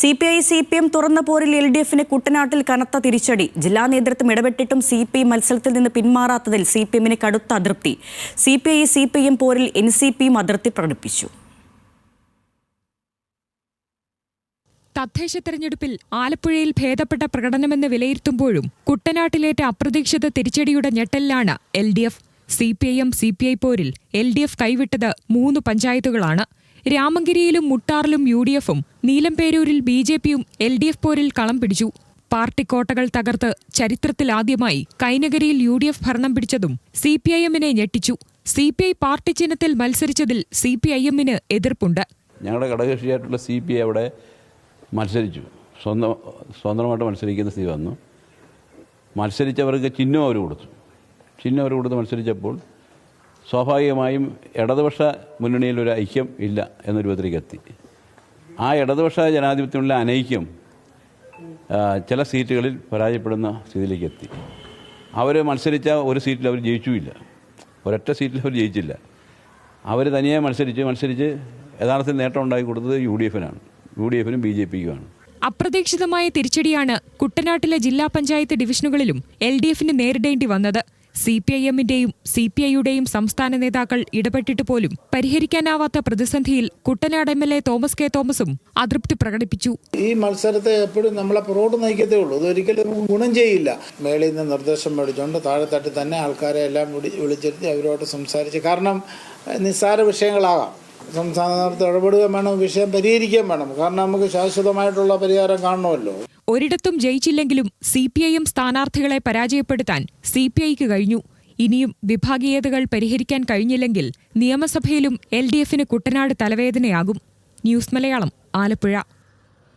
C P I C P M തുറന്ന പോരിൽ L D എഫിന് കുട്ടനാട്ടിൽ കനത്ത തിരിച്ചടി. ജില്ലാ നേതൃത്വം ഇടപെട്ടിട്ടും സി പി ഐ മത്സരത്തിൽ നിന്ന് പിന്മാറാത്തതിൽ സി പി എമ്മിന് കടുത്ത അതൃപ്തി. C P I C P M പോരിൽ N C പിയും അതൃപ്തി പ്രകടിപ്പിച്ചു. തദ്ദേശ തെരഞ്ഞെടുപ്പിൽ ആലപ്പുഴയിൽ ഭേദപ്പെട്ട പ്രകടനമെന്ന് വിലയിരുത്തുമ്പോഴും കുട്ടനാട്ടിലേറ്റ അപ്രതീക്ഷിത തിരിച്ചടിയുടെ ഞെട്ടലിലാണ് L D F C P I M C P I പോരിൽ L D F കൈവിട്ടത് മൂന്ന് പഞ്ചായത്തുകളാണ്. രാമഗിരിയിലും മുട്ടാറിലും യു ഡി എഫും നീലംപേരൂരിൽ ബി ജെ പിയും എൽ ഡി എഫ് പോരിൽ കളം പിടിച്ചു. പാർട്ടി കോട്ടകൾ തകർത്ത് ചരിത്രത്തിലാദ്യമായി കൈനഗരിയിൽ യു ഡി എഫ് ഭരണം പിടിച്ചതും സി പി ഐ എമ്മിനെ ഞെട്ടിച്ചു. സി പി ഐ പാർട്ടി ചിഹ്നത്തിൽ മത്സരിച്ചതിൽ സി പി ഐ എമ്മിന് എതിർപ്പുണ്ട്. ഞങ്ങളുടെ ഘടകകക്ഷിയായിട്ടുള്ള സി പി ഐ അവിടെ മത്സരിച്ചു. സ്വന്തം സ്വതന്ത്രമായിട്ട് മത്സരിക്കുന്ന സ്ഥിതി വന്നു. മത്സരിച്ചവർക്ക് ചിഹ്നം അവർ കൊടുത്തു. ചിഹ്നം അവർ കൊടുത്ത് മത്സരിച്ചപ്പോൾ സ്വാഭാവികമായും ഇടതുപക്ഷ മുന്നണിയിൽ ഒരു ഐക്യം ഇല്ല എന്ന രൂപത്തിലേക്ക് എത്തി ആ ഇടതുപക്ഷ ജനാധിപത്യമുള്ള അനൈക്യം ചില സീറ്റുകളിൽ പരാജയപ്പെടുന്ന സ്ഥിതിയിലേക്ക് എത്തി അവർ മത്സരിച്ച ഒരു സീറ്റിൽ അവർ ജയിച്ചുമില്ല. ഒരൊറ്റ സീറ്റിൽ അവർ ജയിച്ചില്ല. അവർ തനിയെ മത്സരിച്ച് മത്സരിച്ച് യഥാർത്ഥത്തിൽ നേട്ടം ഉണ്ടാക്കി കൊടുത്തത് യു ഡി എഫിനാണ് യു ഡി എഫിനും ബി ജെ പിക്കുമാണ് അപ്രതീക്ഷിതമായ തിരിച്ചടിയാണ് കുട്ടനാട്ടിലെ ജില്ലാ പഞ്ചായത്ത് ഡിവിഷനുകളിലും എൽ ഡി എഫിന് നേരിടേണ്ടി വന്നത്. സി പി ഐ എമ്മിന്റെയും സി പി ഐയുടെയും സംസ്ഥാന നേതാക്കൾ ഇടപെട്ടിട്ട് പോലും പരിഹരിക്കാനാവാത്ത പ്രതിസന്ധിയിൽ Kuttanad M L A Thomas K തോമസും അതൃപ്തി പ്രകടിപ്പിച്ചു. ഈ മത്സരത്തെ എപ്പോഴും നമ്മളെ പുറകോട്ട് നയിക്കത്തേ ഉള്ളൂ. ഇതൊരിക്കലും ഗുണം ചെയ്യില്ല. മേളിൽ നിന്ന് നിർദ്ദേശം മേടിച്ചുകൊണ്ട് താഴെത്തട്ടി തന്നെ ആൾക്കാരെ എല്ലാം വിളി വിളിച്ചിരുത്തി അവരോട് സംസാരിച്ച് കാരണം നിസ്സാര വിഷയങ്ങളാകാം. സംസ്ഥാന ഇടപെടുകയും വേണം വിഷയം പരിഹരിക്കുകയും വേണം. കാരണം നമുക്ക് ശാശ്വതമായിട്ടുള്ള പരിഹാരം കാണണമല്ലോ. ഒരിടത്തും ജയിച്ചില്ലെങ്കിലും സി പി ഐ എം സ്ഥാനാർത്ഥികളെ പരാജയപ്പെടുത്താൻ സി പി ഐക്ക് കഴിഞ്ഞു. ഇനിയും വിഭാഗീയതകൾ പരിഹരിക്കാൻ കഴിഞ്ഞില്ലെങ്കിൽ നിയമസഭയിലും എൽ ഡി എഫിന് കുട്ടനാട് തലവേദനയാകും. ന്യൂസ് മലയാളം ആലപ്പുഴ.